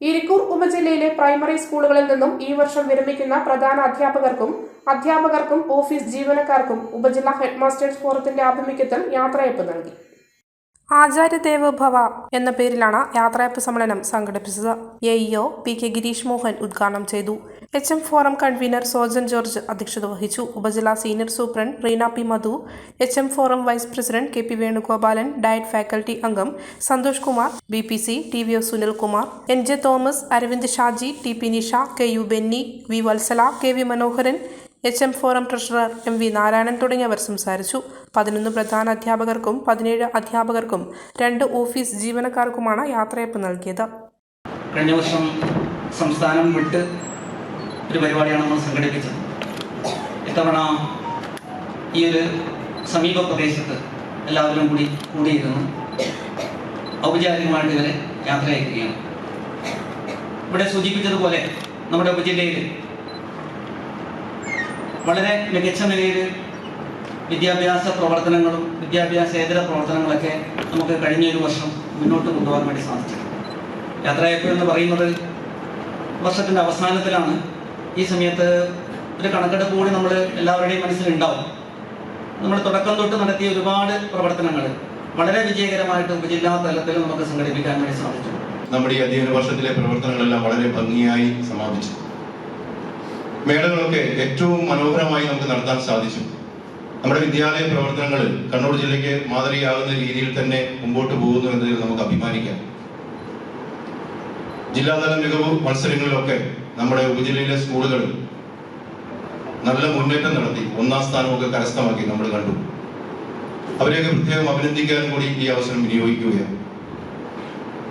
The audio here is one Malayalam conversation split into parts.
ഇരിക്കൂർ ഉപജില്ലയിലെ പ്രൈമറി സ്കൂളുകളിൽ നിന്നും ഈ വർഷം വിരമിക്കുന്ന പ്രധാന അധ്യാപകർക്കും അധ്യാപകർക്കും ഓഫീസ് ജീവനക്കാർക്കും ഉപജില്ലാ ഹെഡ്മാസ്റ്റേഴ്സ് ഫോറത്തിന്റെ ആഭിമുഖ്യത്തിൽ യാത്രയപ്പ് നൽകി. ആചാര്യദേവ ഭവ എന്ന പേരിലാണ് യാത്രയപ്പ് സമ്മേളനം സംഘടിപ്പിച്ചത്. A EO P K Girish Mohan ഉദ്ഘാടനം ചെയ്തു. H M forum convener Sojan George അധ്യക്ഷത വഹിച്ചു. ഉപജില്ലാ senior superintendent Reena P Madhu H M forum vice president K P Venugopalan DIET faculty അംഗം Santosh Kumar B P C T V O Sunilkumar N J Thomas Aravind Shaji T P Nisha K U Benny V Valsala K V Manoharan H M forum treasurer M V Narayanan തുടങ്ങിയവർ സംസാരിച്ചു. പതിനൊന്ന് പ്രധാന അധ്യാപകർക്കും പതിനേഴ് അധ്യാപകർക്കും രണ്ട് ഓഫീസ് ജീവനക്കാർക്കുമാണ് യാത്രയപ്പ് നൽകിയത്. കഴിഞ്ഞ വർഷം സംസ്ഥാനം വിട്ട് ഒരു പരിപാടിയാണ് നമ്മൾ സംഘടിപ്പിച്ചത്. ഇത്തവണ ഈ ഒരു സമീപ പ്രദേശത്ത് എല്ലാവരും കൂടി കൂടിയിരുന്നു ഔപചാരികമായിട്ട് ഇവരെ യാത്ര അയക്കുകയാണ്. ഇവിടെ സൂചിപ്പിച്ചതുപോലെ നമ്മുടെ ഉപജില്ലയിൽ വളരെ മികച്ച നിലയിൽ വിദ്യാഭ്യാസ പ്രവർത്തനങ്ങളും വിദ്യാഭ്യാസേതര പ്രവർത്തനങ്ങളൊക്കെ നമുക്ക് കഴിഞ്ഞ ഒരു വർഷം മുന്നോട്ട് കൊണ്ടുപോകാൻ വേണ്ടി സാധിച്ചു യാത്രയപ്പ് എന്ന് പറയുന്നത് വർഷത്തിന്റെ അവസാനത്തിലാണ് ഈ സമയത്ത് ഒരു കണക്കെടുപ്പ് കൂടി നമ്മൾ എല്ലാവരുടെയും മനസ്സിലുണ്ടാവും. നമ്മൾ തുടക്കം തൊട്ട് നടത്തിയ ഒരുപാട് പ്രവർത്തനങ്ങൾ വളരെ വിജയകരമായിട്ട് ഉപജില്ലാ തലത്തിൽ നമുക്ക് സംഘടിപ്പിക്കാൻ വേണ്ടി സാധിച്ചു. നമ്മുടെ ഈ അധ്യയന വർഷത്തിലെ പ്രവർത്തനങ്ങളെല്ലാം വളരെ ഭംഗിയായി സമാപിച്ചു. മേളകളൊക്കെ ഏറ്റവും മനോഹരമായി നമുക്ക് നടത്താൻ സാധിച്ചു. നമ്മുടെ വിദ്യാലയ പ്രവർത്തനങ്ങൾ കണ്ണൂർ ജില്ലയ്ക്ക് മാതൃകയാകുന്ന രീതിയിൽ തന്നെ മുമ്പോട്ട് പോകുന്നു എന്നതിൽ നമുക്ക് അഭിമാനിക്കാം. ജില്ലാതല മികവ് മത്സരങ്ങളിലൊക്കെ നമ്മുടെ ഉപജില്ലയിലെ സ്കൂളുകൾ നല്ല മുന്നേറ്റം നടത്തി. ഒന്നാം സ്ഥാനമൊക്കെ കരസ്ഥമാക്കി നമ്മൾ കണ്ടു. അവരെയൊക്കെ പ്രത്യേകം അഭിനന്ദിക്കാൻ കൂടി ഈ അവസരം വിനിയോഗിക്കുകയാണ്.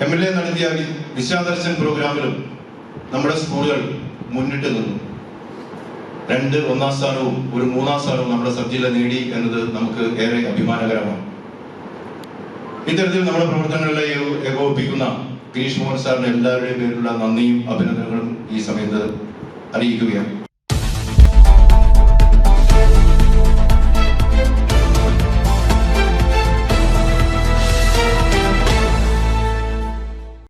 എം എൽ എ നടത്തിയ ദിശാദർശൻ പ്രോഗ്രാമിലും നമ്മുടെ സ്കൂളുകൾ മുന്നിട്ട് നിന്നു. രണ്ട് ഒന്നാം സ്ഥാനവും ഒരു മൂന്നാം സ്ഥാനവും നമ്മുടെ സബ് ജില്ല നേടി എന്നത് നമുക്ക് ഏറെ അഭിമാനകരമാണ്. ഇത്തരത്തിൽ നമ്മുടെ പ്രവർത്തനങ്ങളെ ഏകോ- ഏകോപിപ്പിക്കുന്ന ഗിരീഷ് മോഹൻ സാറിന് എല്ലാവരുടെയും പേരിലുള്ള നന്ദിയും അഭിനന്ദനങ്ങളും ഈ സമയത്ത് അറിയിക്കുകയാണ്.